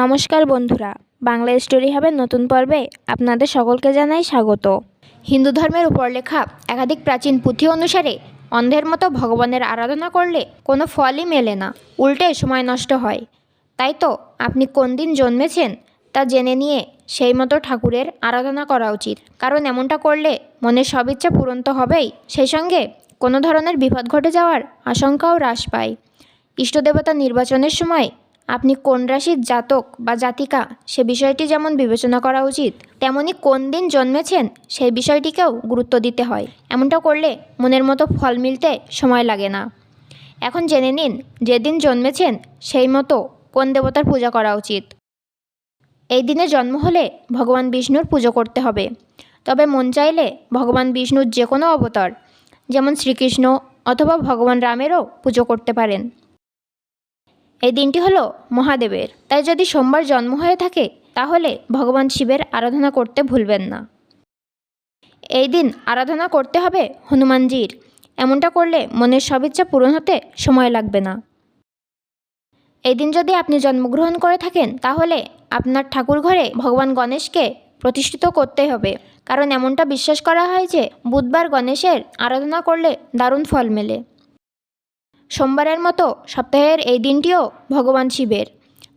নমস্কার বন্ধুরা, বাংলা স্টোরি হবে নতুন পর্বে আপনাদের সকলকে জানাই স্বাগত। হিন্দু ধর্মের উপর লেখা একাধিক প্রাচীন পুঁথি অনুসারে অন্ধের মতো ভগবানের আরাধনা করলে কোনো ফলই মেলে না, উল্টে সময় নষ্ট হয়। তাই তো আপনি কোন দিন জন্মেছেন তা জেনে নিয়ে সেই মতো ঠাকুরের আরাধনা করা উচিত। কারণ এমনটা করলে মনের সব ইচ্ছা পূরণ তো হবেই, সেই সঙ্গে কোনো ধরনের বিপদ ঘটে যাওয়ার আশঙ্কাও হ্রাস পায়। ইষ্টদেবতা নির্বাচনের সময় আপনি কোন রাশির জাতক বা জাতিকা? সে বিষয়টি যেমন বিবেচনা করা উচিত, তেমনি কোন দিন জন্মেছেন সেই বিষয়টিকেও গুরুত্ব দিতে হয়। এমনটা করলে মনের মতো ফল মিলতে সময় লাগে না। এখন জেনে নিন, যেদিন জন্মেছেন সেই মতো কোন দেবতার পূজা করা উচিত। এই দিনে জন্ম হলে ভগবান বিষ্ণুর পুজো করতে হবে। তবে মন চাইলে ভগবান বিষ্ণুর যে কোনো অবতার, যেমন শ্রীকৃষ্ণ অথবা ভগবান রামেরও পুজো করতে পারেন। এই দিনটি হলো মহাদেবের। তাই যদি সোমবার জন্ম হয়ে থাকে, তাহলে ভগবান শিবের আরাধনা করতে ভুলবেন না। এই দিন আরাধনা করতে হবে হনুমানজির। এমনটা করলে মনের সব ইচ্ছা পূরণ হতে সময় লাগবে না। এই দিন যদি আপনি জন্মগ্রহণ করে থাকেন, তাহলে আপনার ঠাকুর ঘরে ভগবান গণেশকে প্রতিষ্ঠিত করতে হবে। কারণ এমনটা বিশ্বাস করা হয় যে, বুধবার গণেশের আরাধনা করলে দারুণ ফল মেলে। সোমবারের মতো সপ্তাহের এই দিনটিও ভগবান শিবের।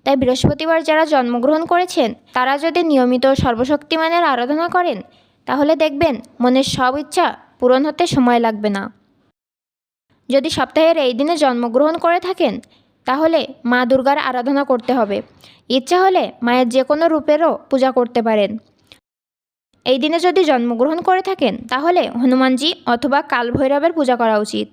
তাই বৃহস্পতিবার যারা জন্মগ্রহণ করেছেন, তারা যদি নিয়মিত সর্বশক্তিমানের আরাধনা করেন, তাহলে দেখবেন মনের সব ইচ্ছা পূরণ হতে সময় লাগবে না। যদি সপ্তাহের এই দিনে জন্মগ্রহণ করে থাকেন, তাহলে মা দুর্গার আরাধনা করতে হবে। ইচ্ছা হলে মায়ের যে কোনো রূপেরও পূজা করতে পারেন। এই দিনে যদি জন্মগ্রহণ করে থাকেন, তাহলে হনুমানজি অথবা কাল ভৈরবের পূজা করা উচিত।